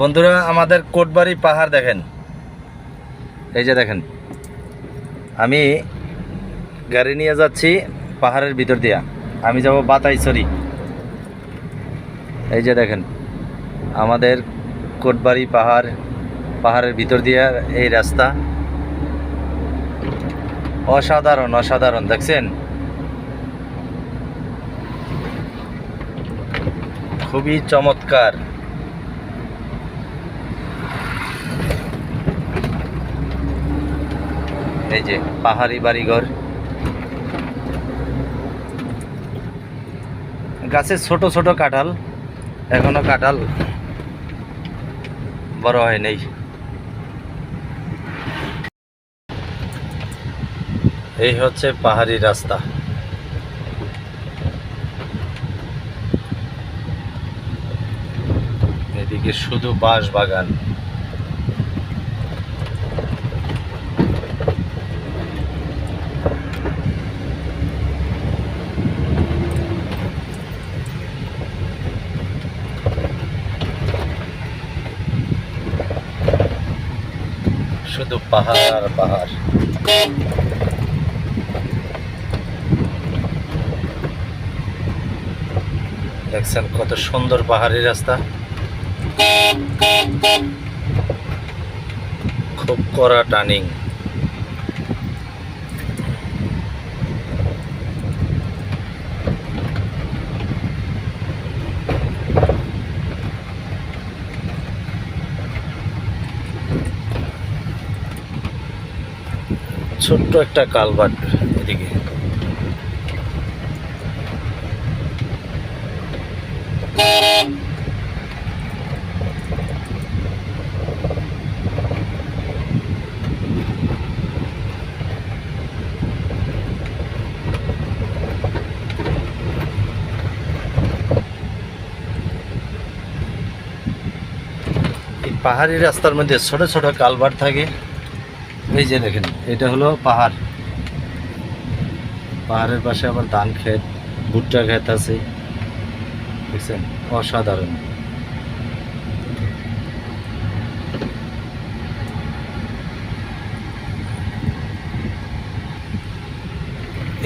বন্ধুরা, আমাদের কোটবাড়ি পাহাড় দেখেন। এই যে দেখেন, আমি গাড়ি নিয়ে যাচ্ছি পাহাড়ের ভিতর দিয়া। আমি যাব বাতাইছড়ি। এই যে দেখেন, আমাদের কোটবাড়ি পাহাড়, পাহাড়ের ভিতর দিয়া এই রাস্তা। অসাধারণ অসাধারণ, দেখছেন? খুবই চমৎকার। এই যে পাহাড়ি বাড়িঘর। গাছে ছোট ছোট কাঁঠাল, এখনও কাঁঠাল বড় হয় নেই। এই হচ্ছে পাহাড়ি রাস্তা। এদিকে শুধু বাঁশ বাগান শুধু পাহাড় আর পাহাড়। দেখছেন কত সুন্দর পাহাড়ি রাস্তা। খুব কড়া টার্নিং ছোট্ট একটা কালভার্ট এদিকে। পাহাড়ি রাস্তার মধ্যে ছোট ছোট কালভার্ট থাকে। এই যে দেখেন, এটা হলো পাহাড়। পাহাড়ের পাশে আবার ধান ক্ষেত, ভুট্টা ক্ষেত আছে। দেখছেন? অসাধারণ।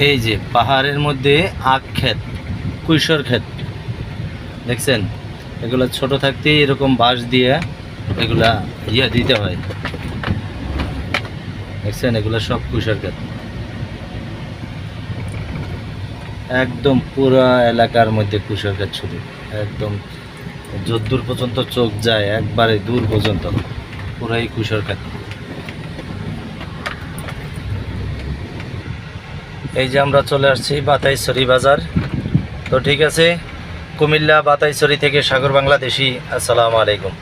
এই যে পাহাড়ের মধ্যে আখ ক্ষেত কুইশর ক্ষেত। দেখছেন? এগুলো ছোট থাকতেই এরকম বাঁশ দিয়ে এগুলা ইয়ে দিতে হয়। দেখছেন, এগুলো সব কুইশর ক্ষেত। একদম পুরা এলাকার মধ্যে কুইশর ক্ষেত শুধু। একদম যদ্দূর পর্যন্ত চোখ যায়, একবারে দূর পর্যন্ত। পুরাই কুইশর ক্ষেত। এই যে আমরা চলে আসছি বাতাইছড়ি বাজার। তো ঠিক আছে, কুমিল্লা বাতাইছড়ি থেকে সাগর বাংলাদেশি, আসসালামু আলাইকুম।